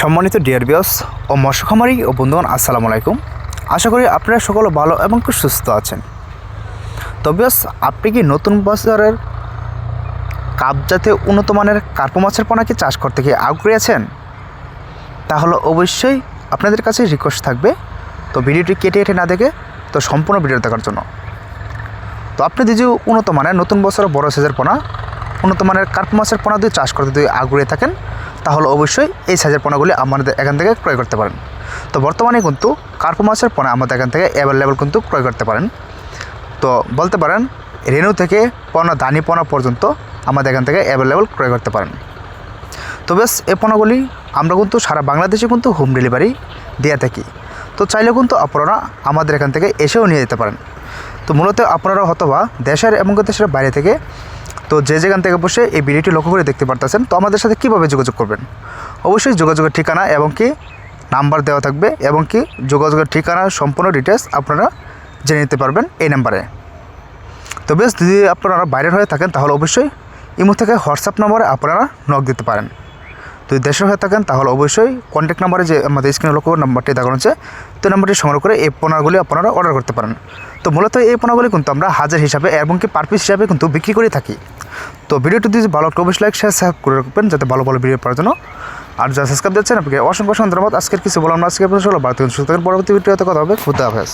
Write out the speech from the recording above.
সম্মানিত ডিয়ার বিয়স ও মৎস্যখামারি ও বন্ধুগণ, আসসালামু আলাইকুম। আশা করি আপনারা সকলে ভালো এবং খুব সুস্থ আছেন। তো বিয়স আপনি কি নতুন বছরের কাপ জাতীয় উন্নত মানের কার্পো মাছের পোনাকে চাষ করতে গিয়ে আগ্রহী আছেন? তাহলে অবশ্যই আপনাদের কাছে রিকোয়েস্ট থাকবে। তো ভিডিওটি কেটে কেটে না দেখে তো সম্পূর্ণ ভিডিও দেখার জন্য। তো আপনি যদি উন্নত মানের নতুন বছরের বড় সাইজের পোনা, উন্নত মানের কার্প মাছের পোনা দিয়ে চাষ করতে যদি আগ্রহী থাকেন তাহলে অবশ্যই এই সাইজের পোনাগুলি আমাদের এখান থেকে ক্রয় করতে পারেন। তো বর্তমানে কিন্তু কার্প মাছের পোনা আমাদের এখান থেকে অ্যাভেলেবেল কিন্তু ক্রয় করতে পারেন। তো বলতে পারেন রেনু থেকে পোনা দানি পোনা পর্যন্ত আমাদের এখান থেকে অ্যাভেলেবেল ক্রয় করতে পারেন। তো বেশ, এই পণ্যগুলি আমরা কিন্তু সারা বাংলাদেশে কিন্তু হোম ডেলিভারি দিয়ে থাকি। তো চাইলে কিন্তু আপনারা আমাদের এখান থেকে এসেও নিয়ে যেতে পারেন। তো মূলত আপনারা হয়তোবা দেশের এবং দেশের বাইরে থেকে তো যে যেখান থেকে বসে এই ভিডিওটি লক্ষ্য করে দেখতে পারতেছেন, তো আমাদের সাথে কীভাবে যোগাযোগ করবেন? অবশ্যই যোগাযোগের ঠিকানা এবং কি নাম্বার দেওয়া থাকবে এবং কি যোগাযোগের ঠিকানা সম্পূর্ণ ডিটেলস আপনারা জেনে নিতে পারবেন এই নাম্বারে। তো বেশ, যদি আপনারা বাইরের হয়ে থাকেন, তাহলে অবশ্যই ইমো থেকে হোয়াটসঅ্যাপ নম্বরে আপনারা নক দিতে পারেন। যদি দেশের হয়ে থাকেন, তাহলে অবশ্যই কন্ট্যাক্ট নাম্বারে যে আমাদের স্ক্রিনে লক্ষ্য নাম্বারটি দেখানো হচ্ছে, তো নাম্বারটি সংগ্রহ করে এই পোনাগুলি আপনারা অর্ডার করতে পারেন। তো মূলত এই পোনাগুলি কিন্তু আমরা হাজার হিসাবে এবং কি পার পিস হিসাবে কিন্তু বিক্রি করে থাকি। তো ভিডিওটি যদি ভালো একটা অবশ্যই লাইক শেয়ার সাবস্ক্রাইব করে রাখবেন যাতে ভালো ভালো ভিডিও পাওয়ার জন্য। আর যারা সাবস্ক্রাইব দিচ্ছেন, আপনাকে অসংখ্য অসংখ্য ধন্যবাদ। আজকের কিছু বললাম না আজকে আপনার ভারতীয় সুস্থ পরবর্তী ভিডিওতে কথা হবে। খুদা হাফেজ।